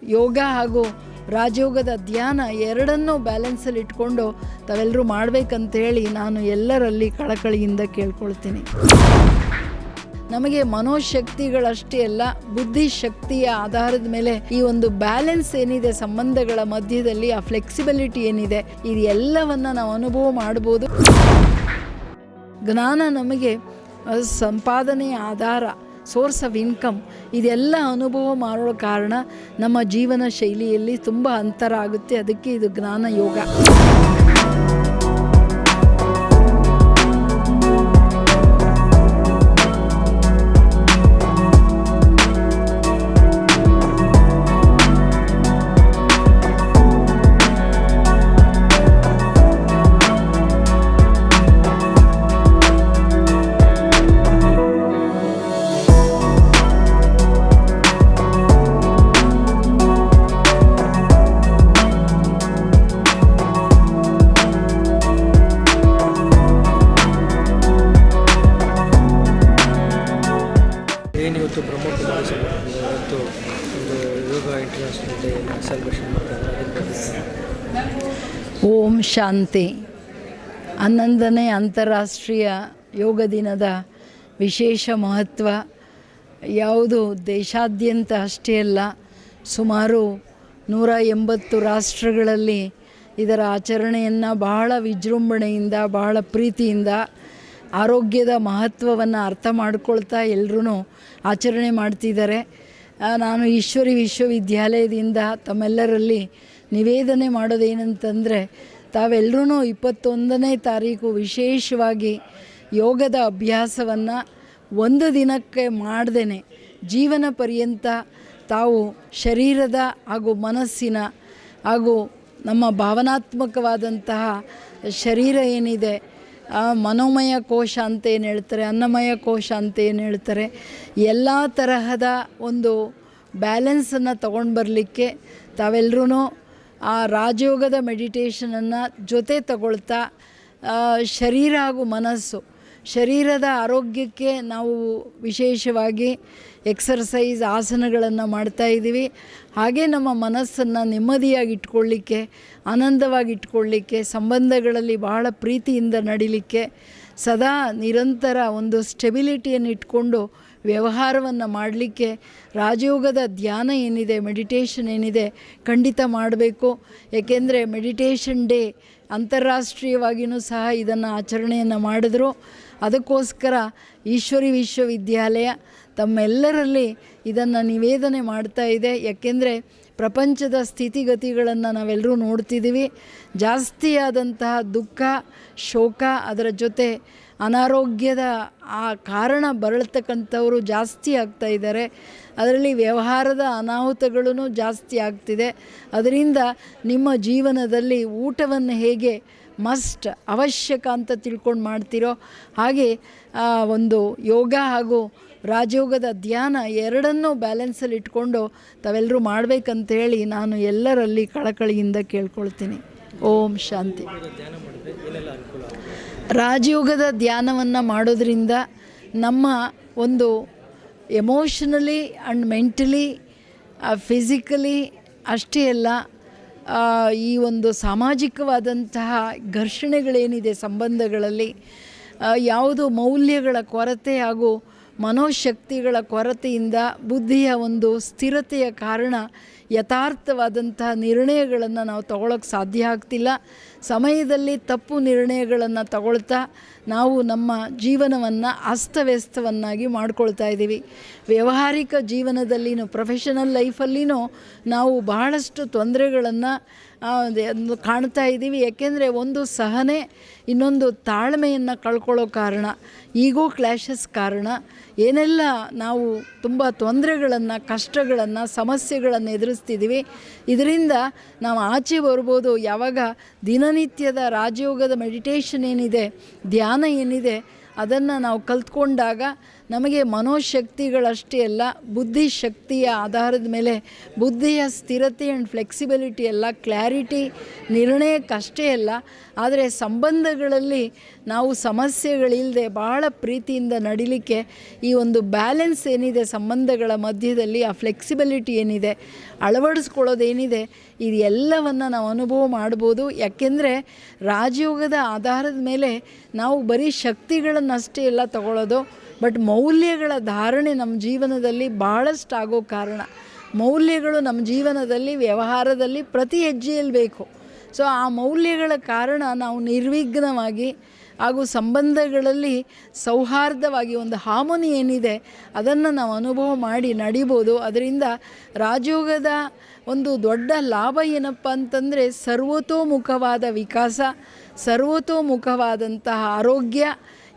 ಯೋಗ ಹಾಗೂ ರಾಜಯೋಗದ ಧ್ಯಾನ ಎರಡನ್ನೂ ಬ್ಯಾಲೆನ್ಸಲ್ಲಿ ಇಟ್ಕೊಂಡು ತಾವೆಲ್ಲರೂ ಮಾಡಬೇಕಂತೇಳಿ ನಾನು ಎಲ್ಲರಲ್ಲಿ ಕಳಕಳಿಯಿಂದ ಕೇಳ್ಕೊಳ್ತೀನಿ. ನಮಗೆ ಮನೋಶಕ್ತಿಗಳಷ್ಟೇ ಅಲ್ಲ, ಬುದ್ಧಿಶಕ್ತಿಯ ಆಧಾರದ ಮೇಲೆ ಈ ಒಂದು ಬ್ಯಾಲೆನ್ಸ್ ಏನಿದೆ, ಸಂಬಂಧಗಳ ಮಧ್ಯದಲ್ಲಿ ಆ ಫ್ಲೆಕ್ಸಿಬಿಲಿಟಿ ಏನಿದೆ ಇದು ಎಲ್ಲವನ್ನು ನಾವು ಅನುಭವ ಮಾಡ್ಬೋದು. ಜ್ಞಾನ ನಮಗೆ ಸಂಪಾದನೆಯ ಆಧಾರ. ಸೋರ್ಸ್ ಆಫ್ ಇನ್ಕಮ್ ಇದೆಲ್ಲ ಅನುಭವ ಮಾಡೋ ಕಾರಣ ನಮ್ಮ ಜೀವನ ಶೈಲಿಯಲ್ಲಿ ತುಂಬ ಅಂತರ ಆಗುತ್ತೆ. ಅದಕ್ಕೆ ಇದು ಜ್ಞಾನ ಯೋಗ. ಶಾಂತಿ. ಹನ್ನೊಂದನೇ ಅಂತಾರಾಷ್ಟ್ರೀಯ ಯೋಗ ದಿನದ ವಿಶೇಷ ಮಹತ್ವ, ಯಾವುದು ದೇಶಾದ್ಯಂತ ಅಷ್ಟೇ ಅಲ್ಲ, ಸುಮಾರು ನೂರ ಎಂಬತ್ತು ರಾಷ್ಟ್ರಗಳಲ್ಲಿ ಇದರ ಆಚರಣೆಯನ್ನು ಬಹಳ ವಿಜೃಂಭಣೆಯಿಂದ, ಬಹಳ ಪ್ರೀತಿಯಿಂದ, ಆರೋಗ್ಯದ ಮಹತ್ವವನ್ನು ಅರ್ಥ ಮಾಡಿಕೊಳ್ತಾ ಎಲ್ಲರೂ ಆಚರಣೆ ಮಾಡ್ತಿದ್ದಾರೆ. ನಾನು ಈಶ್ವರಿ ವಿಶ್ವವಿದ್ಯಾಲಯದಿಂದ ತಮ್ಮೆಲ್ಲರಲ್ಲಿ ನಿವೇದನೆ ಮಾಡೋದೇನಂತಂದರೆ ತಾವೆಲ್ಲರೂ ಇಪ್ಪತ್ತೊಂದನೇ ತಾರೀಕು ವಿಶೇಷವಾಗಿ ಯೋಗದ ಅಭ್ಯಾಸವನ್ನು ಒಂದು ದಿನಕ್ಕೆ ಮಾಡ್ದೇ ಜೀವನ ಪರ್ಯಂತ ತಾವು ಶರೀರದ ಹಾಗೂ ಮನಸ್ಸಿನ ಹಾಗೂ ನಮ್ಮ ಭಾವನಾತ್ಮಕವಾದಂತಹ ಶರೀರ ಏನಿದೆ ಮನೋಮಯ ಕೋಶ ಅಂತ ಏನು ಹೇಳ್ತಾರೆ, ಅನ್ನಮಯ ಕೋಶ ಅಂತ ಏನು ಹೇಳ್ತಾರೆ, ಎಲ್ಲ ತರಹದ ಒಂದು ಬ್ಯಾಲೆನ್ಸನ್ನು ತಗೊಂಡು ಬರಲಿಕ್ಕೆ ತಾವೆಲ್ಲರೂ ಆ ರಾಜಯೋಗದ ಮೆಡಿಟೇಷನನ್ನು ಜೊತೆ ತಗೊಳ್ತಾ ಶರೀರ ಹಾಗೂ ಮನಸ್ಸು, ಶರೀರದ ಆರೋಗ್ಯಕ್ಕೆ ನಾವು ವಿಶೇಷವಾಗಿ ಎಕ್ಸರ್ಸೈಸ್ ಆಸನಗಳನ್ನು ಮಾಡ್ತಾ ಇದ್ದೀವಿ. ಹಾಗೆ ನಮ್ಮ ಮನಸ್ಸನ್ನು ನೆಮ್ಮದಿಯಾಗಿ ಇಟ್ಕೊಳ್ಳಿಕ್ಕೆ, ಆನಂದವಾಗಿ ಇಟ್ಕೊಳ್ಳಿಕ್ಕೆ, ಸಂಬಂಧಗಳಲ್ಲಿ ಬಹಳ ಪ್ರೀತಿಯಿಂದ ನಡಿಲಿಕ್ಕೆ ಸದಾ ನಿರಂತರ ಒಂದು ಸ್ಟೆಬಿಲಿಟಿಯನ್ನು ಇಟ್ಕೊಂಡು ವ್ಯವಹಾರವನ್ನು ಮಾಡಲಿಕ್ಕೆ ರಾಜಯೋಗದ ಧ್ಯಾನ ಏನಿದೆ, ಮೆಡಿಟೇಷನ್ ಏನಿದೆ ಖಂಡಿತ ಮಾಡಬೇಕು. ಏಕೆಂದರೆ ಮೆಡಿಟೇಷನ್ ಡೇ ಅಂತಾರಾಷ್ಟ್ರೀಯವಾಗಿಯೂ ಸಹ ಇದನ್ನು ಆಚರಣೆಯನ್ನು ಮಾಡಿದ್ರು. ಅದಕ್ಕೋಸ್ಕರ ಈಶ್ವರಿ ವಿಶ್ವವಿದ್ಯಾಲಯ ತಮ್ಮೆಲ್ಲರಲ್ಲಿ ಇದನ್ನು ನಿವೇದನೆ ಮಾಡ್ತಾ ಇದೆ. ಯಾಕೆಂದರೆ ಪ್ರಪಂಚದ ಸ್ಥಿತಿಗತಿಗಳನ್ನು ನಾವೆಲ್ಲರೂ ನೋಡ್ತಿದ್ದೀವಿ ಜಾಸ್ತಿಯಾದಂತಹ ದುಃಖ, ಶೋಕ ಅದರ ಜೊತೆ ಅನಾರೋಗ್ಯದ ಆ ಕಾರಣ ಬರಳ್ತಕ್ಕಂಥವರು ಜಾಸ್ತಿ ಆಗ್ತಾ ಇದ್ದಾರೆ. ಅದರಲ್ಲಿ ವ್ಯವಹಾರದ ಅನಾಹುತಗಳೂ ಜಾಸ್ತಿ ಆಗ್ತಿದೆ. ಅದರಿಂದ ನಿಮ್ಮ ಜೀವನದಲ್ಲಿ ಊಟವನ್ನು ಹೇಗೆ ಮಸ್ಟ್ ಅವಶ್ಯಕ ಅಂತ ತಿಳ್ಕೊಂಡು ಮಾಡ್ತಿರೋ ಹಾಗೆ ಒಂದು ಯೋಗ ಹಾಗೂ ರಾಜಯೋಗದ ಧ್ಯಾನ ಎರಡನ್ನೂ ಬ್ಯಾಲೆನ್ಸಲ್ಲಿ ಇಟ್ಕೊಂಡು ತಾವೆಲ್ಲರೂ ಮಾಡಬೇಕಂತೇಳಿ ನಾನು ಎಲ್ಲರಲ್ಲಿ ಕಳಕಳಿಯಿಂದ ಕೇಳ್ಕೊಳ್ತೀನಿ ಓಂ ಶಾಂತಿ? ರಾಜಯೋಗದ ಧ್ಯಾನವನ್ನು ಮಾಡೋದ್ರಿಂದ ನಮ್ಮ ಒಂದು ಎಮೋಷನಲಿ ಆ್ಯಂಡ್ ಮೆಂಟಲಿ ಫಿಸಿಕಲಿ ಅಷ್ಟೇ ಅಲ್ಲ ಈ ಒಂದು ಸಾಮಾಜಿಕವಾದಂತಹ ಘರ್ಷಣೆಗಳೇನಿದೆ ಸಂಬಂಧಗಳಲ್ಲಿ ಯಾವುದು ಮೌಲ್ಯಗಳ ಕೊರತೆ ಹಾಗೂ ಮನೋಶಕ್ತಿಗಳ ಕೊರತೆಯಿಂದ ಬುದ್ಧಿಯ ಒಂದು ಸ್ಥಿರತೆಯ ಕಾರಣ ಯಥಾರ್ಥವಾದಂತಹ ನಿರ್ಣಯಗಳನ್ನು ನಾವು ತಗೊಳ್ಳೋಕ್ಕೆ ಸಾಧ್ಯ ಆಗ್ತಿಲ್ಲ. ಸಮಯದಲ್ಲಿ ತಪ್ಪು ನಿರ್ಣಯಗಳನ್ನು ತಗೊಳ್ತಾ ನಾವು ನಮ್ಮ ಜೀವನವನ್ನು ಅಸ್ತವ್ಯಸ್ತವನ್ನಾಗಿ ಮಾಡ್ಕೊಳ್ತಾ ಇದ್ದೀವಿ ವ್ಯಾವಹಾರಿಕ ಜೀವನದಲ್ಲಿನೂ ಪ್ರೊಫೆಷನಲ್ ಲೈಫಲ್ಲಿನೂ ನಾವು ಬಹಳಷ್ಟು ತೊಂದರೆಗಳನ್ನು ಕಾಣ್ತಾ ಇದ್ದೀವಿ. ಯಾಕೆಂದರೆ ಒಂದು ಸಹನೆ, ಇನ್ನೊಂದು ತಾಳ್ಮೆಯನ್ನು ಕಳ್ಕೊಳ್ಳೋ ಕಾರಣ, ಈಗೋ ಕ್ಲ್ಯಾಶಸ್ ಕಾರಣ. ಏನೆಲ್ಲ ನಾವು ತುಂಬ ತೊಂದರೆಗಳನ್ನು, ಕಷ್ಟಗಳನ್ನು, ಸಮಸ್ಯೆಗಳನ್ನು ಎದುರಿಸ್ತಿದ್ದೀವಿ, ಇದರಿಂದ ನಾವು ಆಚೆ ಬರ್ಬೋದು. ಯಾವಾಗ ದಿನನಿತ್ಯದ ರಾಜಯೋಗದ ಮೆಡಿಟೇಷನ್ ಏನಿದೆ, ಧ್ಯಾನ ಏನಿದೆ, ಅದನ್ನು ನಾವು ಕಲ್ತ್ಕೊಂಡಾಗ ನಮಗೆ ಮನೋಶಕ್ತಿಗಳಷ್ಟೇ ಅಲ್ಲ ಬುದ್ಧಿ ಶಕ್ತಿಯ ಆಧಾರದ ಮೇಲೆ ಬುದ್ಧಿಯ ಸ್ಥಿರತೆ ಆ್ಯಂಡ್ ಫ್ಲೆಕ್ಸಿಬಿಲಿಟಿ ಎಲ್ಲ ಕ್ಲಾರಿಟಿ ನಿರ್ಣಯಕ್ಕಷ್ಟೇ ಅಲ್ಲ, ಆದರೆ ಸಂಬಂಧಗಳಲ್ಲಿ ನಾವು ಸಮಸ್ಯೆಗಳಿಲ್ಲದೆ ಭಾಳ ಪ್ರೀತಿಯಿಂದ ನಡಿಲಿಕ್ಕೆ ಈ ಒಂದು ಬ್ಯಾಲೆನ್ಸ್ ಏನಿದೆ ಸಂಬಂಧಗಳ ಮಧ್ಯದಲ್ಲಿ, ಆ ಫ್ಲೆಕ್ಸಿಬಿಲಿಟಿ ಏನಿದೆ, ಅಳವಡಿಸ್ಕೊಳ್ಳೋದೇನಿದೆ ಇದು ಎಲ್ಲವನ್ನು ನಾವು ಅನುಭವ ಮಾಡ್ಬೋದು. ಯಾಕೆಂದರೆ ರಾಜಯೋಗದ ಆಧಾರದ ಮೇಲೆ ನಾವು ಬರೀ ಶಕ್ತಿಗಳನ್ನಷ್ಟೇ ಎಲ್ಲ ತಗೊಳ್ಳೋದು ಬಟ್ ಮೌಲ್ಯಗಳ ಧಾರಣೆ ನಮ್ಮ ಜೀವನದಲ್ಲಿ ಭಾಳಷ್ಟು ಆಗೋ ಕಾರಣ. ಮೌಲ್ಯಗಳು ನಮ್ಮ ಜೀವನದಲ್ಲಿ, ವ್ಯವಹಾರದಲ್ಲಿ ಪ್ರತಿ ಹೆಜ್ಜೆಯಲ್ಲಿ ಬೇಕು. ಸೊ ಆ ಮೌಲ್ಯಗಳ ಕಾರಣ ನಾವು ನಿರ್ವಿಘ್ನವಾಗಿ ಹಾಗೂ ಸಂಬಂಧಗಳಲ್ಲಿ ಸೌಹಾರ್ದವಾಗಿ ಒಂದು ಹಾಮೋನಿ ಏನಿದೆ, ಅದನ್ನು ನಾವು ಅನುಭವ ಮಾಡಿ ನಡಿಬೋದು. ಅದರಿಂದ ರಾಜಯೋಗದ ಒಂದು ದೊಡ್ಡ ಲಾಭ ಏನಪ್ಪ ಅಂತಂದರೆ, ಸರ್ವತೋಮುಖವಾದ ವಿಕಾಸ, ಸರ್ವತೋಮುಖವಾದಂತಹ ಆರೋಗ್ಯ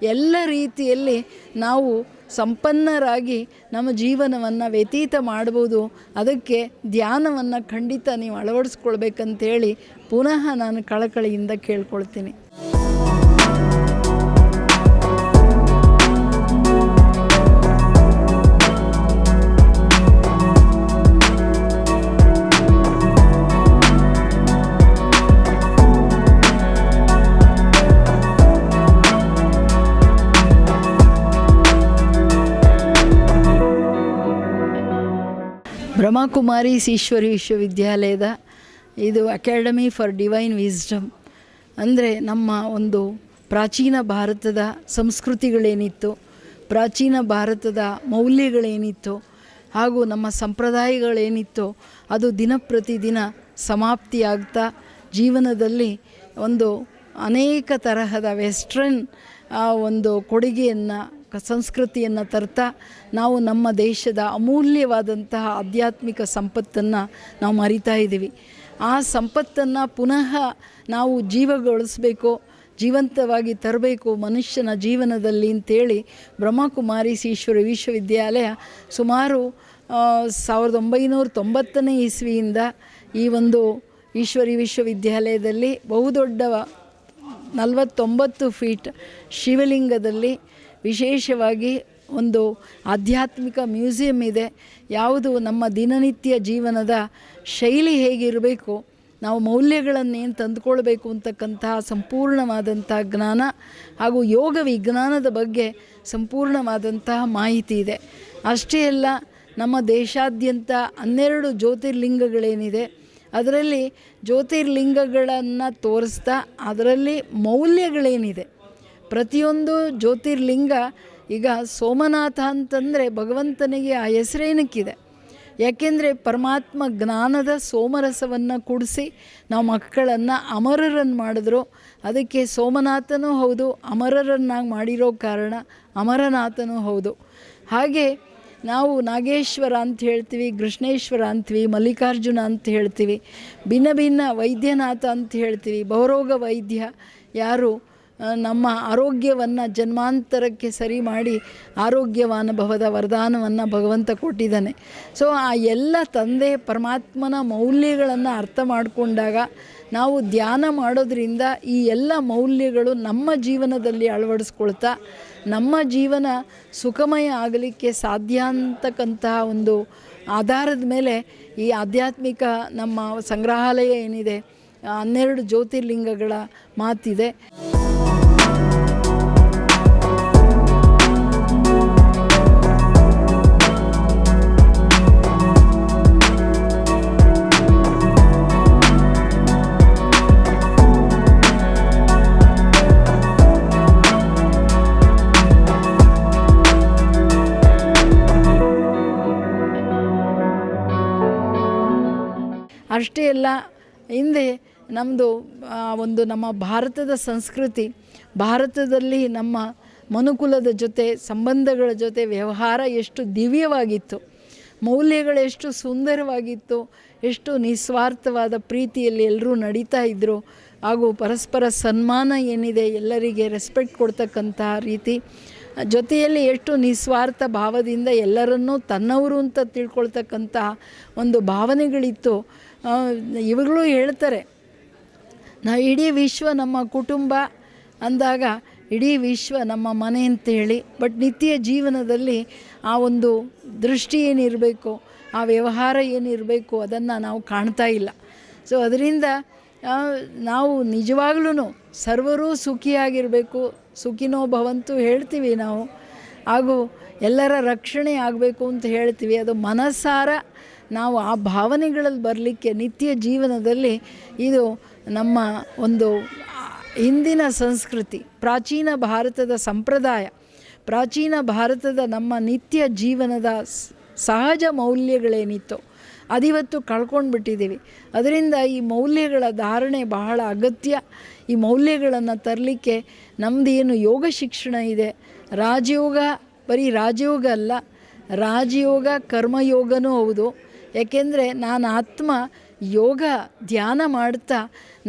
ಎಲ್ಲ ರೀತಿಯಲ್ಲಿ ನಾವು ಸಂಪನ್ನರಾಗಿ ನಮ್ಮ ಜೀವನವನ್ನು ವ್ಯತೀತ ಮಾಡ್ಬೋದು ಅದಕ್ಕೆ ಧ್ಯಾನವನ್ನು ಖಂಡಿತ ನೀವು ಅಳವಡಿಸ್ಕೊಳ್ಬೇಕಂತೇಳಿ ಪುನಃ ನಾನು ಕಳಕಳಿಯಿಂದ ಕೇಳ್ಕೊಳ್ತೀನಿ. ಬ್ರಹ್ಮಕುಮಾರೀಸ್ ಈಶ್ವರಿ ವಿಶ್ವವಿದ್ಯಾಲಯದ ಇದು ಅಕಾಡೆಮಿ ಫಾರ್ ಡಿವೈನ್ ವಿಸ್ಡಮ್ ಅಂದರೆ ನಮ್ಮ ಒಂದು ಪ್ರಾಚೀನ ಭಾರತದ ಸಂಸ್ಕೃತಿಗಳೇನಿತ್ತು, ಪ್ರಾಚೀನ ಭಾರತದ ಮೌಲ್ಯಗಳೇನಿತ್ತು, ಹಾಗೂ ನಮ್ಮ ಸಂಪ್ರದಾಯಗಳೇನಿತ್ತು, ಅದು ದಿನ ಪ್ರತಿದಿನ ಸಮಾಪ್ತಿಯಾಗ್ತಾ ಜೀವನದಲ್ಲಿ ಒಂದು ಅನೇಕ ತರಹದ ವೆಸ್ಟ್ರನ್ ಒಂದು ಕೊಡುಗೆಯನ್ನು ಸಂಸ್ಕೃತಿಯನ್ನು ತರ್ತಾ ನಾವು ನಮ್ಮ ದೇಶದ ಅಮೂಲ್ಯವಾದಂತಹ ಆಧ್ಯಾತ್ಮಿಕ ಸಂಪತ್ತನ್ನು ನಾವು ಮರಿತಾ ಇದ್ದೀವಿ. ಆ ಸಂಪತ್ತನ್ನು ಪುನಃ ನಾವು ಜೀವಗೊಳಿಸಬೇಕು, ಜೀವಂತವಾಗಿ ತರಬೇಕು ಮನುಷ್ಯನ ಜೀವನದಲ್ಲಿ ಅಂತೇಳಿ ಬ್ರಹ್ಮಕುಮಾರಿ ಈಶ್ವರ ವಿಶ್ವವಿದ್ಯಾಲಯ ಸುಮಾರು ಸಾವಿರದ ಒಂಬೈನೂರ ತೊಂಬತ್ತನೇ ಇಸ್ವಿಯಿಂದ ಈ ಒಂದು ಈಶ್ವರಿ ವಿಶ್ವವಿದ್ಯಾಲಯದಲ್ಲಿ ಬಹುದೊಡ್ಡ ನಲವತ್ತೊಂಬತ್ತು ಫೀಟ್ ಶಿವಲಿಂಗದಲ್ಲಿ ವಿಶೇಷವಾಗಿ ಒಂದು ಆಧ್ಯಾತ್ಮಿಕ ಮ್ಯೂಸಿಯಂ ಇದೆ. ಯಾವುದು ನಮ್ಮ ದಿನನಿತ್ಯ ಜೀವನದ ಶೈಲಿ ಹೇಗಿರಬೇಕು, ನಾವು ಮೌಲ್ಯಗಳನ್ನೇನು ತಂದುಕೊಳ್ಬೇಕು ಅಂತಕ್ಕಂತಹ ಸಂಪೂರ್ಣವಾದಂಥ ಜ್ಞಾನ ಹಾಗೂ ಯೋಗ ವಿಜ್ಞಾನದ ಬಗ್ಗೆ ಸಂಪೂರ್ಣವಾದಂತಹ ಮಾಹಿತಿ ಇದೆ. ಅಷ್ಟೇ ಅಲ್ಲ, ನಮ್ಮ ದೇಶಾದ್ಯಂತ ಹನ್ನೆರಡು ಜ್ಯೋತಿರ್ಲಿಂಗಗಳೇನಿದೆ, ಅದರಲ್ಲಿ ಜ್ಯೋತಿರ್ಲಿಂಗಗಳನ್ನು ತೋರಿಸ್ತಾ ಅದರಲ್ಲಿ ಮೌಲ್ಯಗಳೇನಿದೆ. ಪ್ರತಿಯೊಂದು ಜ್ಯೋತಿರ್ಲಿಂಗ ಈಗ ಸೋಮನಾಥ ಅಂತಂದರೆ ಭಗವಂತನಿಗೆ ಆ ಹೆಸರೇನಕ್ಕಿದೆ. ಯಾಕೆಂದರೆ ಪರಮಾತ್ಮ ಜ್ಞಾನದ ಸೋಮರಸವನ್ನು ಕೂಡಿಸಿ ನಾವು ಮಕ್ಕಳನ್ನು ಅಮರರನ್ನು ಮಾಡಿದ್ರು. ಅದಕ್ಕೆ ಸೋಮನಾಥನೂ ಹೌದು, ಅಮರರನ್ನಾಗಿ ಮಾಡಿರೋ ಕಾರಣ ಅಮರನಾಥನೂ ಹೌದು. ಹಾಗೆ ನಾವು ನಾಗೇಶ್ವರ ಅಂತ ಹೇಳ್ತೀವಿ, ಕೃಷ್ಣೇಶ್ವರ ಅಂತೀವಿ, ಮಲ್ಲಿಕಾರ್ಜುನ ಅಂತ ಹೇಳ್ತೀವಿ, ಭಿನ್ನ ಭಿನ್ನ ವೈದ್ಯನಾಥ ಅಂತ ಹೇಳ್ತೀವಿ, ಬಹುರೋಗ ವೈದ್ಯ ಯಾರು? ನಮ್ಮ ಆರೋಗ್ಯವನ್ನು ಜನ್ಮಾಂತರಕ್ಕೆ ಸರಿ ಮಾಡಿ ಆರೋಗ್ಯವಾನುಭವದ ವರದಾನವನ್ನು ಭಗವಂತ ಕೊಟ್ಟಿದ್ದಾನೆ. ಸೊ ಆ ಎಲ್ಲ ತಂದೆ ಪರಮಾತ್ಮನ ಮೌಲ್ಯಗಳನ್ನು ಅರ್ಥ ಮಾಡಿಕೊಂಡಾಗ ನಾವು ಧ್ಯಾನ ಮಾಡೋದರಿಂದ ಈ ಎಲ್ಲ ಮೌಲ್ಯಗಳು ನಮ್ಮ ಜೀವನದಲ್ಲಿ ಅಳವಡಿಸ್ಕೊಳ್ತಾ ನಮ್ಮ ಜೀವನ ಸುಖಮಯ ಆಗಲಿಕ್ಕೆ ಸಾಧ್ಯ ಅಂತಕ್ಕಂತಹ ಒಂದು ಆಧಾರದ ಮೇಲೆ ಈ ಆಧ್ಯಾತ್ಮಿಕ ನಮ್ಮ ಸಂಗ್ರಹಾಲಯ ಏನಿದೆ ಹನ್ನೆರಡು ಜ್ಯೋತಿರ್ಲಿಂಗಗಳ ಮಾತಿದೆ. ಅಲ್ಲ ಹಿಂದೆ ನಮ್ಮದು ಒಂದು ನಮ್ಮ ಭಾರತದ ಸಂಸ್ಕೃತಿ, ಭಾರತದಲ್ಲಿ ನಮ್ಮ ಮನುಕುಲದ ಜೊತೆ, ಸಂಬಂಧಗಳ ಜೊತೆ ವ್ಯವಹಾರ ಎಷ್ಟು ದಿವ್ಯವಾಗಿತ್ತು. ಮೌಲ್ಯಗಳು ಎಷ್ಟು ಸುಂದರವಾಗಿತ್ತು. ಎಷ್ಟು ನಿಸ್ವಾರ್ಥವಾದ ಪ್ರೀತಿಯಲ್ಲಿ ಎಲ್ಲರೂ ನಡೀತಾ ಇದ್ದರು ಹಾಗೂ ಪರಸ್ಪರ ಸನ್ಮಾನ ಏನಿದೆ, ಎಲ್ಲರಿಗೆ ರೆಸ್ಪೆಕ್ಟ್ ಕೊಡ್ತಕ್ಕಂತಹ ರೀತಿ. ಜೊತೆಯಲ್ಲಿ ಎಷ್ಟು ನಿಸ್ವಾರ್ಥ ಭಾವದಿಂದ ಎಲ್ಲರನ್ನೂ ತನ್ನವರು ಅಂತ ತಿಳ್ಕೊಳ್ತಕ್ಕಂತಹ ಒಂದು ಭಾವನೆಗಳಿತ್ತು. ಆ, ಇವುಗಳು ಹೇಳ್ತಾರೆ ನಾವು ಇಡೀ ವಿಶ್ವ ನಮ್ಮ ಕುಟುಂಬ ಅಂದಾಗ ಇಡೀ ವಿಶ್ವ ನಮ್ಮ ಮನೆ ಅಂತೇಳಿ ಬಟ್ ನಿತ್ಯ ಜೀವನದಲ್ಲಿ ಆ ಒಂದು ದೃಷ್ಟಿ ಏನಿರಬೇಕು ಆ ವ್ಯವಹಾರ ಏನಿರಬೇಕು ಅದನ್ನು ನಾವು ಕಾಣ್ತಾ ಇಲ್ಲ. ಸೊ ಅದರಿಂದ ನಾವು ನಿಜವಾಗ್ಲೂ ಸರ್ವರೂ ಸುಖಿಯಾಗಿರಬೇಕು ಸುಖಿನೋ ಭವಂತು ಹೇಳ್ತೀವಿ ನಾವು ಹಾಗೂ ಎಲ್ಲರ ರಕ್ಷಣೆ ಆಗಬೇಕು ಅಂತ ಹೇಳ್ತೀವಿ. ಅದು ಮನಸ್ಸಾರ ನಾವು ಆ ಭಾವನೆಗಳಲ್ಲಿ ಬರಲಿಕ್ಕೆ ನಿತ್ಯ ಜೀವನದಲ್ಲಿ ಇದು ನಮ್ಮ ಒಂದು ಹಿಂದಿನ ಸಂಸ್ಕೃತಿ, ಪ್ರಾಚೀನ ಭಾರತದ ಸಂಪ್ರದಾಯ, ಪ್ರಾಚೀನ ಭಾರತದ ನಮ್ಮ ನಿತ್ಯ ಜೀವನದ ಸಹಜ ಮೌಲ್ಯಗಳೇನಿತ್ತು ಅದಿವತ್ತು ಕಳ್ಕೊಂಡು ಬಿಟ್ಟಿದ್ದೀವಿ ಅದರಿಂದ ಈ ಮೌಲ್ಯಗಳ ಧಾರಣೆ ಬಹಳ ಅಗತ್ಯ. ಈ ಮೌಲ್ಯಗಳನ್ನು ತರಲಿಕ್ಕೆ ನಮ್ಮದೇನು ಯೋಗ ಶಿಕ್ಷಣ ಇದೆ? ರಾಜಯೋಗ ಬರೀ ರಾಜಯೋಗ ಅಲ್ಲ, ರಾಜಯೋಗ, ಕರ್ಮಯೋಗನೂ ಹೌದು. ಯಾಕೆಂದರೆ ನಾನು ಆತ್ಮ ಯೋಗ ಧ್ಯಾನ ಮಾಡ್ತಾ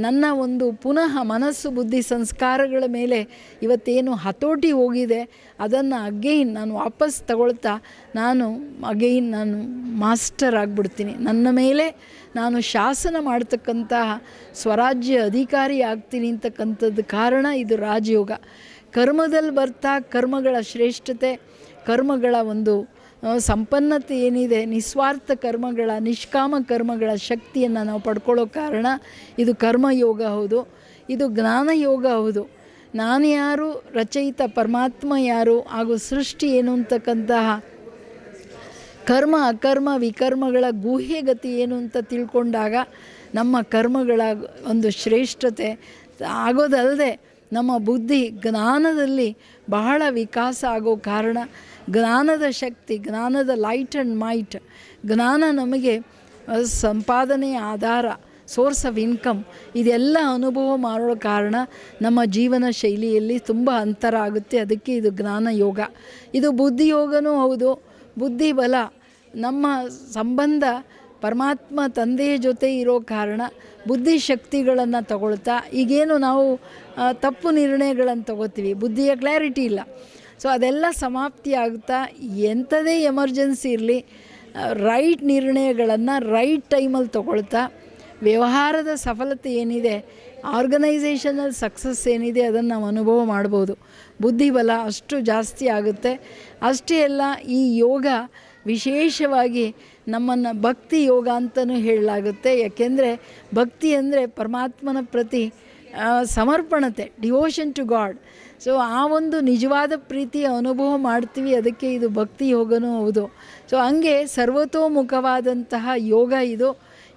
ನನ್ನ ಒಂದು ಪುನಃ ಮನಸ್ಸು ಬುದ್ಧಿ ಸಂಸ್ಕಾರಗಳ ಮೇಲೆ ಇವತ್ತೇನು ಹತೋಟಿ ಹೋಗಿದೆ, ಅದನ್ನು ಅಗೈನ್ ನಾನು ವಾಪಸ್ ತಗೊಳ್ತಾ ನಾನು ಅಗೈನ್ ನಾನು ಮಾಸ್ಟರ್ ಆಗಿಬಿಡ್ತೀನಿ. ನನ್ನ ಮೇಲೆ ನಾನು ಶಾಸನ ಮಾಡ್ತಕ್ಕಂತಹ ಸ್ವರಾಜ್ಯ ಅಧಿಕಾರಿ ಆಗ್ತೀನಿ ಅಂತಕ್ಕಂಥದ್ದು ಕಾರಣ ಇದು ರಾಜಯೋಗ. ಕರ್ಮದಲ್ಲಿ ಬರ್ತಾ ಕರ್ಮಗಳ ಶ್ರೇಷ್ಠತೆ, ಕರ್ಮಗಳ ಒಂದು ಸಂಪನ್ನತೆ ಏನಿದೆ, ನಿಸ್ವಾರ್ಥ ಕರ್ಮಗಳ, ನಿಷ್ಕಾಮ ಕರ್ಮಗಳ ಶಕ್ತಿಯನ್ನು ನಾವು ಪಡ್ಕೊಳ್ಳೋ ಕಾರಣ ಇದು ಕರ್ಮಯೋಗ ಹೌದು. ಇದು ಜ್ಞಾನಯೋಗ ಹೌದು. ನಾನು ಯಾರು, ರಚಯಿತ ಪರಮಾತ್ಮ ಯಾರು, ಹಾಗೂ ಸೃಷ್ಟಿ ಏನು ಅಂತಕ್ಕಂತಹ ಕರ್ಮ, ಅಕರ್ಮ, ವಿಕರ್ಮಗಳ ಗುಹೆಗತಿ ಏನು ಅಂತ ತಿಳ್ಕೊಂಡಾಗ ನಮ್ಮ ಕರ್ಮಗಳ ಒಂದು ಶ್ರೇಷ್ಠತೆ ಆಗೋದಲ್ಲದೆ ನಮ್ಮ ಬುದ್ಧಿ ಜ್ಞಾನದಲ್ಲಿ ಬಹಳ ವಿಕಾಸ ಆಗೋ ಕಾರಣ ಜ್ಞಾನದ ಶಕ್ತಿ, ಜ್ಞಾನದ ಲೈಟ್ ಆ್ಯಂಡ್ ಮೈಟ್ ಜ್ಞಾನ ನಮಗೆ ಸಂಪಾದನೆಯ ಆಧಾರ ಸೋರ್ಸ್ ಆಫ್ ಇನ್ಕಮ್ ಇದೆಲ್ಲ ಅನುಭವ ಮಾಡೋ ಕಾರಣ ನಮ್ಮ ಜೀವನ ಶೈಲಿಯಲ್ಲಿ ತುಂಬ ಅಂತರ ಆಗುತ್ತೆ. ಅದಕ್ಕೆ ಇದು ಜ್ಞಾನ ಯೋಗ. ಇದು ಬುದ್ಧಿಯೋಗನೂ ಹೌದು. ಬುದ್ಧಿ ಬಲ ನಮ್ಮ ಸಂಬಂಧ ಪರಮಾತ್ಮ ತಂದೆಯ ಜೊತೆ ಇರೋ ಕಾರಣ ಬುದ್ಧಿಶಕ್ತಿಗಳನ್ನು ತಗೊಳ್ತಾ ಈಗೇನು ನಾವು ತಪ್ಪು ನಿರ್ಣಯಗಳನ್ನು ತಗೋತೀವಿ. ಬುದ್ಧಿಯ ಕ್ಲಾರಿಟಿ ಇಲ್ಲ. ಸೊ ಅದೆಲ್ಲ ಸಮಾಪ್ತಿ ಆಗುತ್ತಾ ಎಂಥದೇ ಎಮರ್ಜೆನ್ಸಿ ಇರಲಿ ರೈಟ್ ನಿರ್ಣಯಗಳನ್ನು ರೈಟ್ ಟೈಮಲ್ಲಿ ತಗೊಳ್ತಾ ವ್ಯವಹಾರದ ಸಫಲತೆ ಏನಿದೆ ಆರ್ಗನೈಸೇಷನಲ್ ಸಕ್ಸಸ್ ಏನಿದೆ ಅದನ್ನು ನಾವು ಅನುಭವ ಮಾಡ್ಬೋದು. ಬುದ್ಧಿಬಲ ಅಷ್ಟು ಜಾಸ್ತಿ ಆಗುತ್ತೆ. ಅಷ್ಟೇ ಅಲ್ಲ, ಈ ಯೋಗ ವಿಶೇಷವಾಗಿ ನಮ್ಮನ್ನು ಭಕ್ತಿ ಯೋಗ ಅಂತಲೂ ಹೇಳಲಾಗುತ್ತೆ. ಯಾಕೆಂದರೆ ಭಕ್ತಿ ಅಂದರೆ ಪರಮಾತ್ಮನ ಪ್ರತಿ ಸಮರ್ಪಣತೆ ಡಿವೋಷನ್ ಟು ಗಾಡ್ ಸೊ ಆ ಒಂದು ನಿಜವಾದ ಪ್ರೀತಿಯ ಅನುಭವ ಮಾಡ್ತೀವಿ. ಅದಕ್ಕೆ ಇದು ಭಕ್ತಿ ಯೋಗನೂ ಹೌದು. ಸೊ ಹಂಗೆ ಸರ್ವತೋಮುಖವಾದಂತಹ ಯೋಗ ಇದು.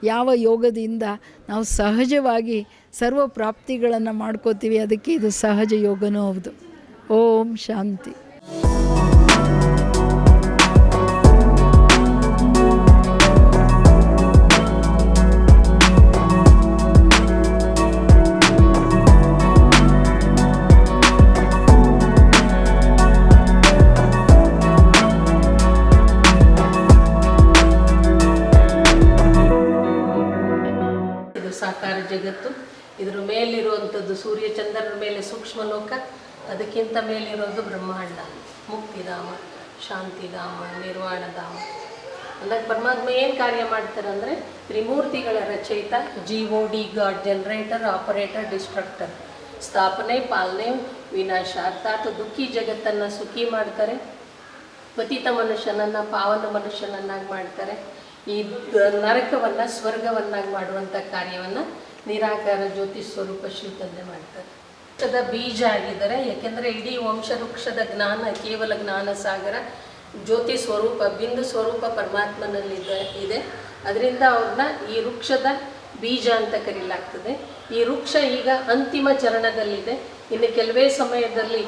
ಯಾವ ಯೋಗದಿಂದ ನಾವು ಸಹಜವಾಗಿ ಸರ್ವ ಪ್ರಾಪ್ತಿಗಳನ್ನು ಮಾಡ್ಕೋತೀವಿ. ಅದಕ್ಕೆ ಇದು ಸಹಜ ಯೋಗನೂ ಹೌದು. ಓಂ ಶಾಂತಿ. ಅದಕ್ಕಿಂತ ಮೇಲಿರೋದು ಬ್ರಹ್ಮಾಂಡ, ಮುಕ್ತಿಧಾಮ, ಶಾಂತಿಧಾಮ, ನಿರ್ವಾಣಧಾಮ. ಅಂದಾಗ ಪರಮಾತ್ಮ ಏನು ಕಾರ್ಯ ಮಾಡ್ತಾರೆ ಅಂದರೆ ತ್ರಿಮೂರ್ತಿಗಳ ರಚಯಿತ G O D God generator operator destructor ಸ್ಥಾಪನೆ, ಪಾಲನೆ, ವಿನಾಶ. ಅರ್ಥಾತ್ ದುಃಖಿ ಜಗತ್ತನ್ನು ಸುಖಿ ಮಾಡ್ತಾರೆ. ಪತಿತ ಮನುಷ್ಯನನ್ನು, ಪಾವನ ಮನುಷ್ಯನನ್ನಾಗಿ ಮಾಡ್ತಾರೆ. ಈ ನರಕವನ್ನು, ಸ್ವರ್ಗವನ್ನಾಗಿ ಮಾಡುವಂಥ ಕಾರ್ಯವನ್ನು ನಿರಾಕಾರ ಜ್ಯೋತಿ ಸ್ವರೂಪ ಶಿವ ತಂದೆ ಮಾಡ್ತಾರೆ. ವೃಕ್ಷದ ಬೀಜ ಆಗಿದ್ದಾರೆ, ಯಾಕೆಂದರೆ ಇಡೀ ವಂಶವೃಕ್ಷದ ಜ್ಞಾನ, ಕೇವಲ ಜ್ಞಾನ ಸಾಗರ ಜ್ಯೋತಿ ಸ್ವರೂಪ, ಬಿಂದು ಸ್ವರೂಪ ಪರಮಾತ್ಮನಲ್ಲಿದೆ ಇದೆ. ಅದರಿಂದ ಅವ್ರನ್ನ ಈ ವೃಕ್ಷದ ಬೀಜ ಅಂತ ಕರೀಲಾಗ್ತದೆ. ಈ ವೃಕ್ಷ ಈಗ ಅಂತಿಮ ಚರಣದಲ್ಲಿದೆ. ಇನ್ನು ಕೆಲವೇ ಸಮಯದಲ್ಲಿ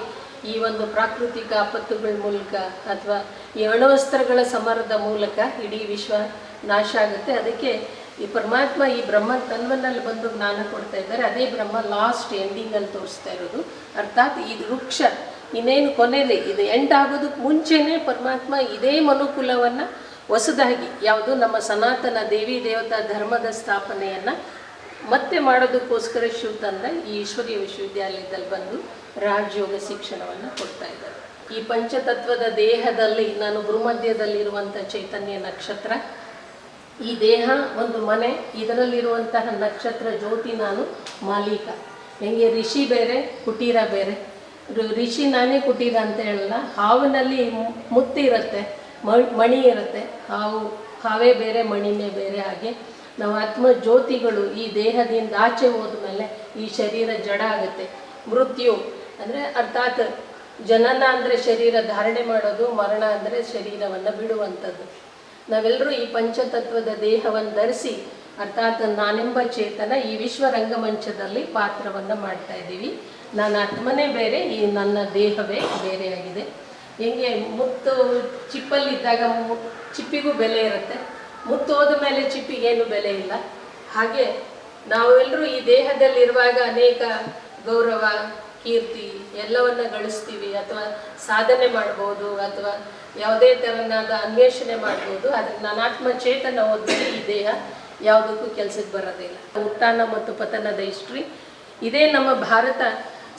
ಈ ಒಂದು ಪ್ರಾಕೃತಿಕ ಆಪತ್ತುಗಳ ಮೂಲಕ ಅಥವಾ ಈ ಅಣುವಸ್ತ್ರಗಳ ಸಮರದ ಮೂಲಕ ಇಡೀ ವಿಶ್ವ ನಾಶ ಆಗುತ್ತೆ. ಅದಕ್ಕೆ ಈ ಪರಮಾತ್ಮ ಈ ಬ್ರಹ್ಮ ತನ್ವನಲ್ಲಿ ಬಂದು ಜ್ಞಾನ ಕೊಡ್ತಾ ಇದ್ದಾರೆ, ಅದೇ ಬ್ರಹ್ಮ ಲಾಸ್ಟ್ ಎಂಡಿಂಗಲ್ಲಿ ತೋರಿಸ್ತಾ ಇರೋದು. ಅರ್ಥಾತ್ ಈ ವೃಕ್ಷ, ಇನ್ನೇನು ಕೊನೆಯಲ್ಲಿ ಇದು ಎಂಡ್ ಆಗೋದಕ್ಕೆ ಮುಂಚೆನೇ ಪರಮಾತ್ಮ ಇದೇ ಮನುಕುಲವನ್ನು ಹೊಸದಾಗಿ, ಯಾವುದು ನಮ್ಮ ಸನಾತನ ದೇವಿ ದೇವತಾ ಧರ್ಮದ ಸ್ಥಾಪನೆಯನ್ನು ಮತ್ತೆ ಮಾಡೋದಕ್ಕೋಸ್ಕರ ಶಿವ ತಂದ ಈ ಈಶ್ವರೀಯ ವಿಶ್ವವಿದ್ಯಾಲಯದಲ್ಲಿ ಬಂದು ರಾಜಯೋಗ ಶಿಕ್ಷಣವನ್ನು ಕೊಡ್ತಾ ಇದ್ದಾರೆ. ಈ ಪಂಚತತ್ವದ ದೇಹದಲ್ಲಿ, ನಾನು ಭೂಮಧ್ಯದಲ್ಲಿರುವಂಥ ಚೈತನ್ಯ ನಕ್ಷತ್ರ ಈ ದೇಹ, ಒಂದು ಮನೆ, ಇದರಲ್ಲಿರುವಂತಹ ನಕ್ಷತ್ರ ಜ್ಯೋತಿ ನಾನು ಮಾಲೀಕ. ಹೆಂಗೆ ಋಷಿ ಬೇರೆ, ಕುಟೀರ ಬೇರೆ. ಋಷಿ ನಾನೇ ಕುಟೀರ ಅಂತ ಹೇಳಲ್ಲ, ಹಾವಿನಲ್ಲಿ ಮುತ್ತಿರುತ್ತೆ ಮಣಿ ಇರುತ್ತೆ. ಹಾವು, ಹಾವೇ ಬೇರೆ, ಮಣಿನೇ ಬೇರೆ ಹಾಗೆ. ನಾವು ಆತ್ಮ ಜ್ಯೋತಿಗಳು, ಈ ದೇಹದಿಂದ ಆಚೆ ಹೋದ್ಮೇಲೆ ಈ ಶರೀರ ಜಡ ಆಗುತ್ತೆ. ಮೃತ್ಯು ಅಂದರೆ ಅರ್ಥಾತ್ ಜನನ ಅಂದರೆ ಶರೀರ, ಧಾರಣೆ ಮಾಡೋದು, ಮರಣ ಅಂದರೆ ಶರೀರವನ್ನು ಬಿಡುವಂಥದ್ದು. ನಾವೆಲ್ಲರೂ ಈ ಪಂಚತತ್ವದ ದೇಹವನ್ನು ಧರಿಸಿ, ಅರ್ಥಾತ್ ನಾನೆಂಬ ಚೇತನ ಈ ವಿಶ್ವ ರಂಗಮಂಚದಲ್ಲಿ ಪಾತ್ರವನ್ನು ಮಾಡ್ತಾ ಇದ್ದೀವಿ. ನನ್ನ ಆತ್ಮನೇ ಬೇರೆ, ಈ ನನ್ನ ದೇಹವೇ ಬೇರೆಯಾಗಿದೆ ಹೆಂಗೆ ಮುತ್ತು ಚಿಪ್ಪಲ್ಲಿದ್ದಾಗ ಚಿಪ್ಪಿಗೂ ಬೆಲೆ ಇರುತ್ತೆ. ಮುತ್ತು ಹೋದ ಮೇಲೆ ಚಿಪ್ಪಿಗೇನು ಬೆಲೆ ಇಲ್ಲ. ಹಾಗೆ ನಾವೆಲ್ಲರೂ ಈ ದೇಹದಲ್ಲಿರುವಾಗ ಅನೇಕ ಗೌರವ, ಕೀರ್ತಿ ಎಲ್ಲವನ್ನ ಗಳಿಸ್ತೀವಿ ಅಥವಾ ಸಾಧನೆ ಮಾಡ್ಬೋದು ಅಥವಾ ಯಾವುದೇ ಥರನಾದ ಅನ್ವೇಷಣೆ ಮಾಡ್ಬೋದು ಆದರೆ ನಾನಾತ್ಮ ಚೇತನ ಹೋದ್ಮೇಲೆ ಈ ದೇಹ ಯಾವುದಕ್ಕೂ ಕೆಲಸಕ್ಕೆ ಬರೋದಿಲ್ಲ ಉತ್ಥಾನ ಮತ್ತು ಪತನದ ಹಿಸ್ಟ್ರಿ ಇದೇ ನಮ್ಮ ಭಾರತ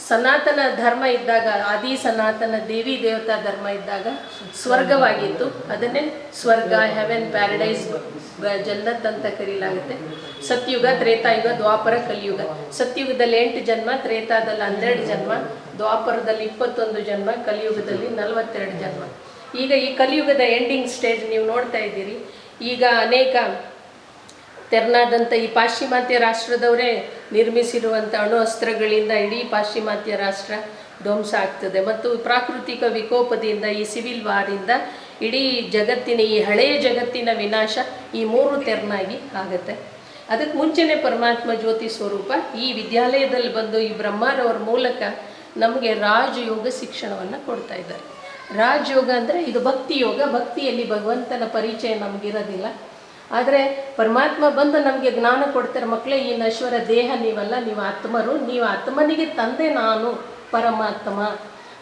ಸನಾತನ ಧರ್ಮ ಇದ್ದಾಗ, ಆದಿ ಸನಾತನ ದೇವಿ ದೇವತಾ ಧರ್ಮ ಇದ್ದಾಗ ಸ್ವರ್ಗವಾಗಿತ್ತು. ಅದನ್ನೇ ಸ್ವರ್ಗ ಹೆವೆನ್ ಪ್ಯಾರಡೈಸ್ ಜನ್ನತ್ ಅಂತ ಕರೀಲಾಗುತ್ತೆ. ಸತ್ಯುಗ, ತ್ರೇತಾಯುಗ, ದ್ವಾಪರ ಕಲಿಯುಗ. ಸತ್ಯುಗದಲ್ಲಿ ಎಂಟು ಜನ್ಮ, ತ್ರೇತಾದಲ್ಲಿ ಹನ್ನೆರಡು ಜನ್ಮ, ದ್ವಾಪರದಲ್ಲಿ ಇಪ್ಪತ್ತೊಂದು ಜನ್ಮ, ಕಲಿಯುಗದಲ್ಲಿ ನಲವತ್ತೆರಡು ಜನ್ಮ. ಈಗ ಈ ಕಲಿಯುಗದ ಎಂಡಿಂಗ್ ಸ್ಟೇಜ್ ನೀವು ನೋಡ್ತಾ ಇದ್ದೀರಿ. ಈಗ ಅನೇಕ ತೆರನಾದಂಥ ಈ ಪಾಶ್ಚಿಮಾತ್ಯ ರಾಷ್ಟ್ರದವರೇ ನಿರ್ಮಿಸಿರುವಂಥ ಅಣು ಅಸ್ತ್ರಗಳಿಂದ ಇಡೀ ಪಾಶ್ಚಿಮಾತ್ಯ ರಾಷ್ಟ್ರ ಧ್ವಂಸ ಆಗ್ತದೆ. ಮತ್ತು ಪ್ರಾಕೃತಿಕ ವಿಕೋಪದಿಂದ ಈ ಸಿವಿಲ್ ವಾರಿಂದ ಇಡೀ ಜಗತ್ತಿನ ಈ ಹಳೆಯ ಜಗತ್ತಿನ ವಿನಾಶ ಈ ಮೂರು ತೆರನಾಗಿ ಆಗುತ್ತೆ. ಅದಕ್ಕೆ ಮುಂಚೆನೇ ಪರಮಾತ್ಮ ಜ್ಯೋತಿ ಸ್ವರೂಪ ಈ ವಿದ್ಯಾಲಯದಲ್ಲಿ ಬಂದು ಈ ಬ್ರಹ್ಮರವ್ರ ಮೂಲಕ ನಮಗೆ ರಾಜಯೋಗ ಶಿಕ್ಷಣವನ್ನು ಕೊಡ್ತಾ ಇದ್ದಾರೆ. ರಾಜಯೋಗ ಅಂದರೆ ಇದು ಭಕ್ತಿ ಯೋಗ. ಭಕ್ತಿಯಲ್ಲಿ ಭಗವಂತನ ಪರಿಚಯ ನಮಗಿರೋದಿಲ್ಲ. ಆದರೆ ಪರಮಾತ್ಮ ಬಂದು ನಮಗೆ ಜ್ಞಾನ ಕೊಡ್ತಾರೆ ಮಕ್ಕಳೇ ಈ ನಶ್ವರ ದೇಹ ನೀವಲ್ಲ, ನೀವು ಆತ್ಮರು, ನೀವು ಆತ್ಮನಿಗೆ ತಂದೆ ನಾನು, ಪರಮಾತ್ಮ.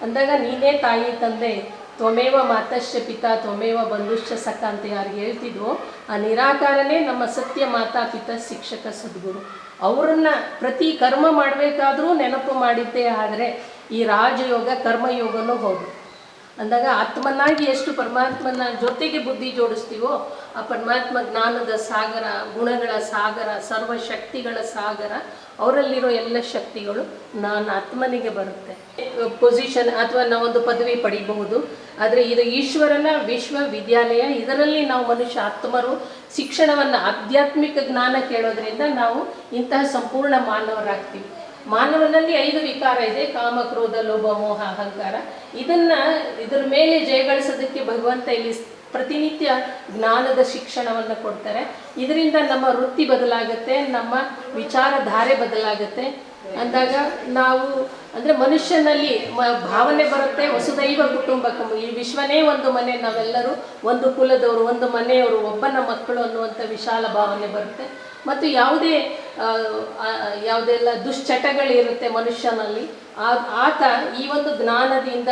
ಅಂದಾಗ, ನೀನೇ ತಾಯಿ, ತಂದೆ, ತ್ವಮೇವ ಮಾತಶ್ಚ ಪಿತಾ, ತ್ವಮೇವ ಬಂಧುಶ್ಚ ಸಖ ಅಂತ ಯಾರಿಗೆ ಹೇಳ್ತಿದ್ವೋ, ಆ ನಿರಾಕಾರನೇ ನಮ್ಮ ಸತ್ಯ ಮಾತಾ ಪಿತ ಶಿಕ್ಷಕ ಸದ್ಗುರು. ಅವರನ್ನು ಪ್ರತಿ ಕರ್ಮ ಮಾಡಬೇಕಾದ್ರೂ ನೆನಪು ಮಾಡಿದ್ದೇ ಆದರೆ ಈ ರಾಜಯೋಗ, ಕರ್ಮಯೋಗನೂ ಹೌದು. ಅಂದಾಗ ಆತ್ಮನಾಗಿ ಎಷ್ಟು ಪರಮಾತ್ಮನ ಜೊತೆಗೆ ಬುದ್ಧಿ ಜೋಡಿಸ್ತೀವೋ ಆ ಪರಮಾತ್ಮ ಜ್ಞಾನದ ಸಾಗರ, ಗುಣಗಳ ಸಾಗರ, ಸರ್ವ ಶಕ್ತಿಗಳ ಸಾಗರ, ಅವರಲ್ಲಿರೋ ಎಲ್ಲ ಶಕ್ತಿಗಳು ನಾನು ಆತ್ಮನಿಗೆ ಬರುತ್ತೆ. ಪೊಸಿಷನ್ ಅಥವಾ ನಾವೊಂದು ಪದವಿ ಪಡಿಬಹುದು. ಆದರೆ ಇದು ಈಶ್ವರನ ವಿಶ್ವವಿದ್ಯಾಲಯ. ಇದರಲ್ಲಿ ನಾವು ಮನುಷ್ಯ ಆತ್ಮರು. ಶಿಕ್ಷಣವನ್ನು ಆಧ್ಯಾತ್ಮಿಕ ಜ್ಞಾನ ಕೇಳೋದ್ರಿಂದ ನಾವು ಇಂತಹ ಸಂಪೂರ್ಣ ಮಾನವರಾಗ್ತೀವಿ. ಮಾನವನಲ್ಲಿ ಐದು ವಿಕಾರ ಇದೆ, ಕಾಮ, ಕ್ರೋಧ, ಲೋಭ, ಮೋಹ, ಅಹಂಕಾರ. ಇದನ್ನ ಇದ್ರ ಮೇಲೆ ಜಯಗಳಿಸೋದಕ್ಕೆ ಭಗವಂತ ಇಲ್ಲಿ ಪ್ರತಿನಿತ್ಯ ಜ್ಞಾನದ ಶಿಕ್ಷಣವನ್ನು ಕೊಡ್ತಾರೆ. ಇದರಿಂದ ನಮ್ಮ ವೃತ್ತಿ ಬದಲಾಗುತ್ತೆ, ನಮ್ಮ ವಿಚಾರಧಾರೆ ಬದಲಾಗುತ್ತೆ. ಅಂದಾಗ ನಾವು, ಅಂದರೆ ಮನುಷ್ಯನಲ್ಲಿ ಭಾವನೆ ಬರುತ್ತೆ, ವಸುದೈವ ಕುಟುಂಬಕಂ. ಈ ವಿಶ್ವನೇ ಒಂದು ಮನೆ, ನಾವೆಲ್ಲರೂ ಒಂದು ಕುಲದವರು, ಒಂದು ಮನೆಯವರು, ಒಬ್ಬನ ಮಕ್ಕಳು ಅನ್ನುವಂಥ ವಿಶಾಲ ಭಾವನೆ ಬರುತ್ತೆ. ಮತ್ತು ಯಾವುದೇ ಯಾವುದೆಲ್ಲ ದುಶ್ಚಟಗಳಿರುತ್ತೆ ಮನುಷ್ಯನಲ್ಲಿ, ಆ, ಆತ ಈ ಒಂದು ಜ್ಞಾನದಿಂದ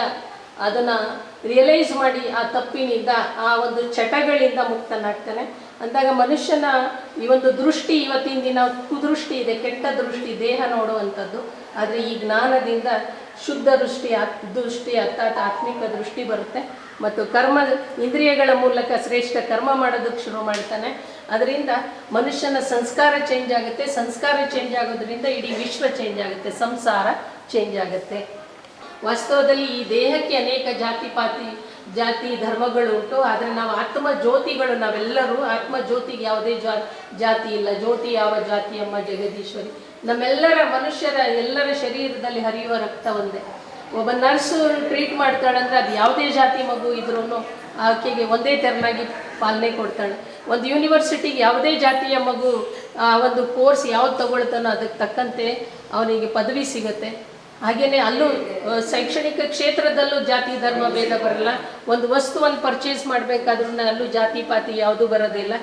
ಅದನ್ನು ರಿಯಲೈಸ್ ಮಾಡಿ ಆ ತಪ್ಪಿನಿಂದ, ಆ ಒಂದು ಚಟಗಳಿಂದ ಮುಕ್ತನಾಗ್ತಾನೆ. ಅಂದಾಗ ಮನುಷ್ಯನ ಈ ಒಂದು ದೃಷ್ಟಿ ಇವತ್ತಿನ ದಿನ ಕುದೃಷ್ಟಿ ಇದೆ, ಕೆಟ್ಟ ದೃಷ್ಟಿ, ದೇಹ ನೋಡುವಂಥದ್ದು. ಆದರೆ ಈ ಜ್ಞಾನದಿಂದ ಶುದ್ಧ ದೃಷ್ಟಿ ದೃಷ್ಟಿ, ಅರ್ಥಾತ್ ಆತ್ಮಿಕ ದೃಷ್ಟಿ ಬರುತ್ತೆ. ಮತ್ತು ಕರ್ಮ, ಇಂದ್ರಿಯಗಳ ಮೂಲಕ ಶ್ರೇಷ್ಠ ಕರ್ಮ ಮಾಡೋದಕ್ಕೆ ಶುರು ಮಾಡ್ತಾನೆ. ಅದರಿಂದ ಮನುಷ್ಯನ ಸಂಸ್ಕಾರ ಚೇಂಜ್ ಆಗುತ್ತೆ. ಸಂಸ್ಕಾರ ಚೇಂಜ್ ಆಗೋದ್ರಿಂದ ಇಡೀ ವಿಶ್ವ ಚೇಂಜ್ ಆಗುತ್ತೆ. ಸಂಸಾರ ಚೇಂಜ್ ಆಗುತ್ತೆ. ವಾಸ್ತವದಲ್ಲಿ ಈ ದೇಹಕ್ಕೆ ಅನೇಕ ಜಾತಿ ಪಾತಿ ಜಾತಿ ಧರ್ಮಗಳು ಉಂಟು. ಆದರೆ ನಾವು ಆತ್ಮ ಜ್ಯೋತಿಗಳು, ನಾವೆಲ್ಲರೂ ಆತ್ಮ ಜ್ಯೋತಿಗೆ ಯಾವುದೇ ಜಾ, ಜಾತಿ ಇಲ್ಲ. ಜ್ಯೋತಿ ಯಾವ ಜಾತಿ ಅಮ್ಮ ಜಗದೀಶ್ವರಿ. ನಮ್ಮೆಲ್ಲರ ಮನುಷ್ಯರ ಎಲ್ಲರ ಶರೀರದಲ್ಲಿ ಹರಿಯುವ ರಕ್ತ ಒಂದೇ. ಒಬ್ಬ ನರ್ಸು ಟ್ರೀಟ್ ಮಾಡ್ತಾಳಂದ್ರೆ ಅದು ಯಾವುದೇ ಜಾತಿ ಮಗು ಇದ್ರೂ ಆಕೆಗೆ ಒಂದೇ ತೆರನಾಗಿ ಪಾಲನೆ ಕೊಡ್ತಾಳೆ. ಒಂದು ಯೂನಿವರ್ಸಿಟಿಗೆ ಯಾವುದೇ ಜಾತಿಯ ಮಗು, ಆ, ಒಂದು ಕೋರ್ಸ್ ಯಾವ್ದು ತಗೊಳ್ತಾನೋ ಅದಕ್ಕೆ ತಕ್ಕಂತೆ ಅವನಿಗೆ ಪದವಿ ಸಿಗುತ್ತೆ. ಹಾಗೆಯೇ ಅಲ್ಲೂ ಶೈಕ್ಷಣಿಕ ಕ್ಷೇತ್ರದಲ್ಲೂ ಜಾತಿ, ಧರ್ಮ, ಭೇದ ಬರಲ್ಲ. ಒಂದು ವಸ್ತುವನ್ನು ಪರ್ಚೇಸ್ ಮಾಡಬೇಕಾದ್ರೂ ಅಲ್ಲೂ ಜಾತಿ, ಪಾತಿ ಯಾವುದೂ ಬರೋದಿಲ್ಲ.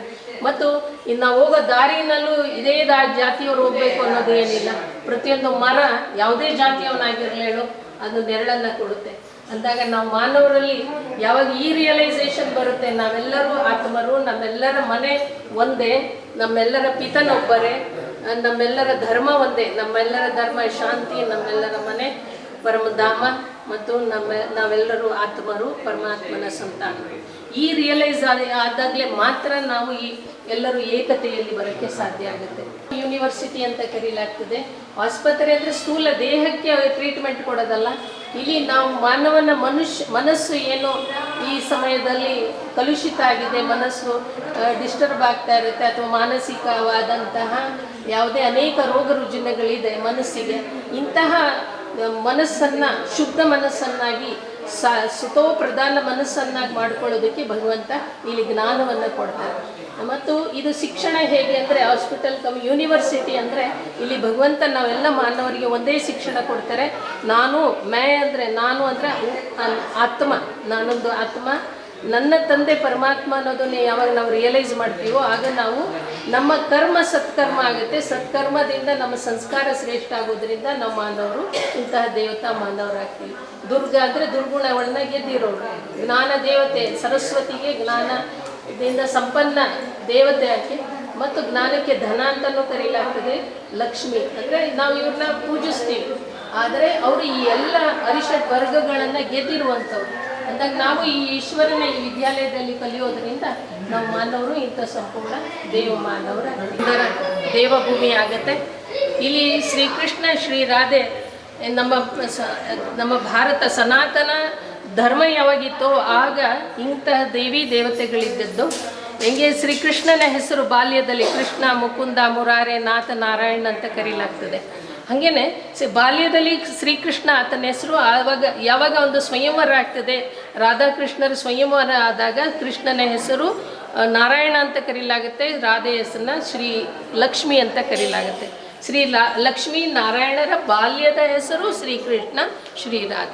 ಮತ್ತು ಇನ್ನು ಹೋಗೋ ದಾರಿನಲ್ಲೂ ಇದೇ ದಾ ಜಾತಿಯವರು ಹೋಗ್ಬೇಕು ಅನ್ನೋದು ಏನಿಲ್ಲ ಪ್ರತಿಯೊಂದು ಮರ ಯಾವುದೇ ಜಾತಿಯವನಾಗಿರಲೇಳು ಅದು ನೆರಳನ್ನು ಕೊಡುತ್ತೆ. ಅಂದಾಗ ನಾವು ಮಾನವರಲ್ಲಿ ಯಾವಾಗ ಈ ರಿಯಲೈಸೇಷನ್ ಬರುತ್ತೆ, ನಾವೆಲ್ಲರೂ ಆತ್ಮರು, ನಮ್ಮೆಲ್ಲರ ಮನೆ ಒಂದೇ, ನಮ್ಮೆಲ್ಲರ ಪಿತನೊಬ್ಬರೇ, ನಮ್ಮೆಲ್ಲರ ಧರ್ಮ ಒಂದೇ, ನಮ್ಮೆಲ್ಲರ ಧರ್ಮ ಶಾಂತಿ, ನಮ್ಮೆಲ್ಲರ ಮನೆ ಪರಮಧಾಮ. ಮತ್ತು ನಮ್ಮ ನಾವೆಲ್ಲರೂ ಆತ್ಮರು, ಪರಮಾತ್ಮನ ಸಂತಾನ ಈ ರಿಯಲೈಸ್ ಆದ ಆದಾಗಲೇ ಮಾತ್ರ ನಾವು ಈ ಎಲ್ಲರೂ ಏಕತೆಯಲ್ಲಿ ಬರೋಕ್ಕೆ ಸಾಧ್ಯ ಆಗುತ್ತೆ. ಯೂನಿವರ್ಸಿಟಿ ಅಂತ ಕರೀಲಾಗ್ತದೆ. ಆಸ್ಪತ್ರೆ ಅಂದರೆ ಸ್ಥೂಲ ದೇಹಕ್ಕೆ ಟ್ರೀಟ್ಮೆಂಟ್ ಕೊಡೋದಲ್ಲ. ಇಲ್ಲಿ ನಾವು ಮಾನವನ ಮನುಷ್ಯ ಮನಸ್ಸು ಏನು ಈ ಸಮಯದಲ್ಲಿ ಕಲುಷಿತ ಆಗಿದೆ, ಮನಸ್ಸು ಡಿಸ್ಟರ್ಬ್ ಆಗ್ತಾ ಇರುತ್ತೆ ಅಥವಾ ಮಾನಸಿಕವಾದಂತಹ ಯಾವುದೇ ಅನೇಕ ರೋಗ ರುಜಿನಗಳಿದೆ ಮನಸ್ಸಿಗೆ. ಇಂತಹ ಮನಸ್ಸನ್ನು, ಶುದ್ಧ ಮನಸ್ಸನ್ನಾಗಿ, ಸ ಸುತೋ ಪ್ರಧಾನ ಮನಸ್ಸನ್ನಾಗಿ ಮಾಡ್ಕೊಳ್ಳೋದಕ್ಕೆ ಭಗವಂತ ಇಲ್ಲಿ ಜ್ಞಾನವನ್ನು ಕೊಡ್ತಾರೆ. ಮತ್ತು ಇದು ಶಿಕ್ಷಣ ಹೇಗೆ ಅಂದರೆ, ಹಾಸ್ಪಿಟಲ್ ಕಮ್, ಯೂನಿವರ್ಸಿಟಿ ಅಂದರೆ, ಇಲ್ಲಿ ಭಗವಂತ ನಾವೆಲ್ಲ ಮಾನವರಿಗೆ ಒಂದೇ ಶಿಕ್ಷಣ ಕೊಡ್ತಾರೆ. ನಾನು, ಮೇ ಅಂದರೆ, ನಾನು ಅಂದರೆ ಆತ್ಮ, ನಾನೊಂದು ಆತ್ಮ ನನ್ನ ತಂದೆ ಪರಮಾತ್ಮ ಅನ್ನೋದನ್ನ ಯಾವಾಗ ನಾವು ರಿಯಲೈಸ್ ಮಾಡ್ತೀವೋ ಆಗ ನಾವು ನಮ್ಮ ಕರ್ಮ ಸತ್ಕರ್ಮ ಆಗುತ್ತೆ. ಸತ್ಕರ್ಮದಿಂದ ನಮ್ಮ ಸಂಸ್ಕಾರ ಶ್ರೇಷ್ಠ ಆಗೋದ್ರಿಂದ ನಾವು ಮಾನವರು, ಇಂತಹ ದೇವತಾ ಮಾನವರಾಗ್ತೀವಿ. ದುರ್ಗ ಅಂದರೆ ದುರ್ಗುಣಗಳನ್ನ ಗೆದ್ದಿರೋರು. ಜ್ಞಾನ ದೇವತೆ, ಸರಸ್ವತಿಗೆ ಜ್ಞಾನದಿಂದ ಸಂಪನ್ನ ದೇವತೆ ಆಕೆ ಮತ್ತು ಜ್ಞಾನಕ್ಕೆ ಧನ ಅಂತಲೂ ಕರೀಲಾಗ್ತದೆ, ಲಕ್ಷ್ಮಿ. ಅಂದರೆ ನಾವು ಇವ್ರನ್ನ ಪೂಜಿಸ್ತೀವಿ. ಆದರೆ ಅವರು ಈ ಎಲ್ಲ ಅರಿಷಡ್ ವರ್ಗಗಳನ್ನು ಗೆದ್ದಿರುವಂಥವ್ರು. ಅಂದಾಗ ನಾವು ಈ ಈಶ್ವರನ ಈ ವಿದ್ಯಾಲಯದಲ್ಲಿ ಕಲಿಯೋದ್ರಿಂದ ನಾವು ಮಾನವರು ಇಂಥ ಸಂಪೂರ್ಣ ದೇವ ಮಾನವರ ದೇವಭೂಮಿ ಆಗತ್ತೆ. ಇಲ್ಲಿ ಶ್ರೀಕೃಷ್ಣ ಶ್ರೀ ರಾಧೆ ನಮ್ಮ ನಮ್ಮ ಭಾರತ ಸನಾತನ ಧರ್ಮ ಯಾವಾಗಿತ್ತೋ ಆಗ ಇಂತಹ ದೇವಿ ದೇವತೆಗಳಿದ್ದದ್ದು. ಹೆಂಗೆ ಶ್ರೀಕೃಷ್ಣನ ಹೆಸರು ಬಾಲ್ಯದಲ್ಲಿ ಕೃಷ್ಣ, ಮುಕುಂದ, ಮುರಾರೆ, ನಾಥ ನಾರಾಯಣ ಅಂತ ಕರೀಲಾಗ್ತದೆ. ಹಾಗೇನೆ ಬಾಲ್ಯದಲ್ಲಿ ಶ್ರೀಕೃಷ್ಣ ಆತನ ಹೆಸರು ಆವಾಗ, ಯಾವಾಗ ಒಂದು ಸ್ವಯಂವರ ಆಗ್ತದೆ, ರಾಧಾಕೃಷ್ಣರ ಸ್ವಯಂವರ ಆದಾಗ ಕೃಷ್ಣನ ಹೆಸರು ನಾರಾಯಣ ಅಂತ ಕರೀಲಾಗುತ್ತೆ, ರಾಧೆ ಹೆಸರನ್ನ ಶ್ರೀ ಲಕ್ಷ್ಮಿ ಅಂತ ಕರೀಲಾಗುತ್ತೆ. ಶ್ರೀ ಲಕ್ಷ್ಮೀ ನಾರಾಯಣರ ಬಾಲ್ಯದ ಹೆಸರು ಶ್ರೀಕೃಷ್ಣ ಶ್ರೀರಾಧ.